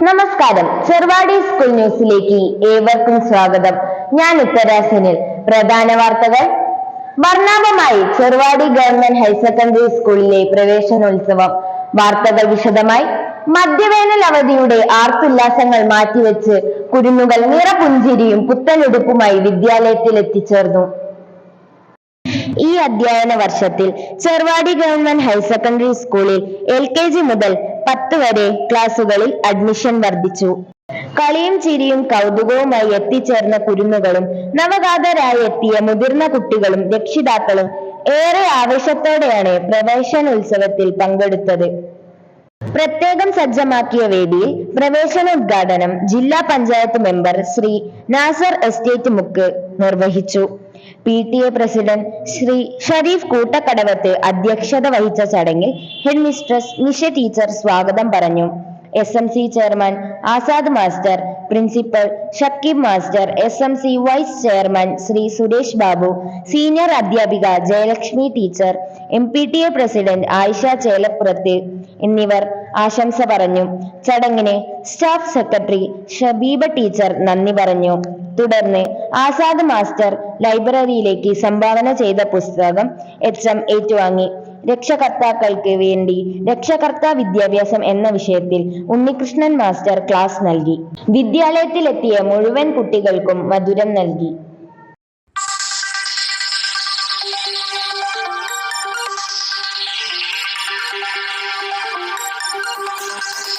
നമസ്കാരം. ചെറുവാടി സ്കൂൾ ന്യൂസിലേക്ക് ഏവർക്കും സ്വാഗതം. ഞാൻ ഉത്തര സുനിൽ. പ്രധാന വാർത്തകൾ. വർണാഭമായി ചെറുവാടി ഗവൺമെന്റ് ഹയർ സെക്കൻഡറി സ്കൂളിലെ പ്രവേശനോത്സവം. വാർത്തകൾ വിശദമായി. മദ്യവേനൽ അവധിയുടെ ആർത്തുല്ലാസങ്ങൾ മാറ്റിവെച്ച് കുരുന്നുകൾ നിറപുഞ്ചിരിയും പുത്തനുടുപ്പുമായി വിദ്യാലയത്തിൽ എത്തിച്ചേർന്നു ഈ അധ്യയന വർഷത്തിൽ ചെറുവാടി ഗവൺമെന്റ് ഹയർ സെക്കൻഡറി സ്കൂളിൽ എൽ കെ ജി മുതൽ പത്ത് വരെ ക്ലാസുകളിൽ അഡ്മിഷൻ വർദ്ധിച്ചു. കളിയും ചിരിയും കൗതുകവുമായി എത്തിച്ചേർന്ന കുരുന്നുകളും നവഗാതരായി എത്തിയ മുതിർന്ന കുട്ടികളും രക്ഷിതാക്കളും ഏറെ ആവേശത്തോടെയാണ് പ്രവേശനോത്സവത്തിൽ പങ്കെടുത്തത്. പ്രത്യേകം സജ്ജമാക്കിയ വേദിയിൽ പ്രവേശന ഉദ്ഘാടനം ജില്ലാ പഞ്ചായത്ത് മെമ്പർ ശ്രീ നാസർ എസ്റ്റേറ്റ് മുക്ക് നിർവഹിച്ചു. P T A president Shri Shareef Koottakkadavath അധ്യക്ഷത വഹിച്ച ചടങ്ങിൽ ഹെഡ് മിസ്ട്രസ് നിഷ ടീച്ചർ സ്വാഗതം പറഞ്ഞു. S M C chairman Azad master principal Shakeeb master S M C vice chairman Shri Suresh Babu senior അധ്യാപിക Jayalakshmi teacher M P T A president Ayisha Chelappurath എന്നിവർ ആശംസ പറഞ്ഞു. ചടങ്ങിന് സ്റ്റാഫ് സെക്രട്ടറി ഷബീബ ടീച്ചർ നന്ദി പറഞ്ഞു. തുടർന്ന് ആസാദ് മാസ്റ്റർ ലൈബ്രറിയിലേക്ക് സംഭാവന ചെയ്ത പുസ്തകം എച്ച് എം ഏറ്റുവാങ്ങി. രക്ഷകർത്താക്കൾക്ക് വേണ്ടി രക്ഷകർത്ത വിദ്യാഭ്യാസം എന്ന വിഷയത്തിൽ ഉണ്ണികൃഷ്ണൻ മാസ്റ്റർ ക്ലാസ് നൽകി. വിദ്യാലയത്തിലെത്തിയ മുഴുവൻ കുട്ടികൾക്കും മധുരം നൽകി.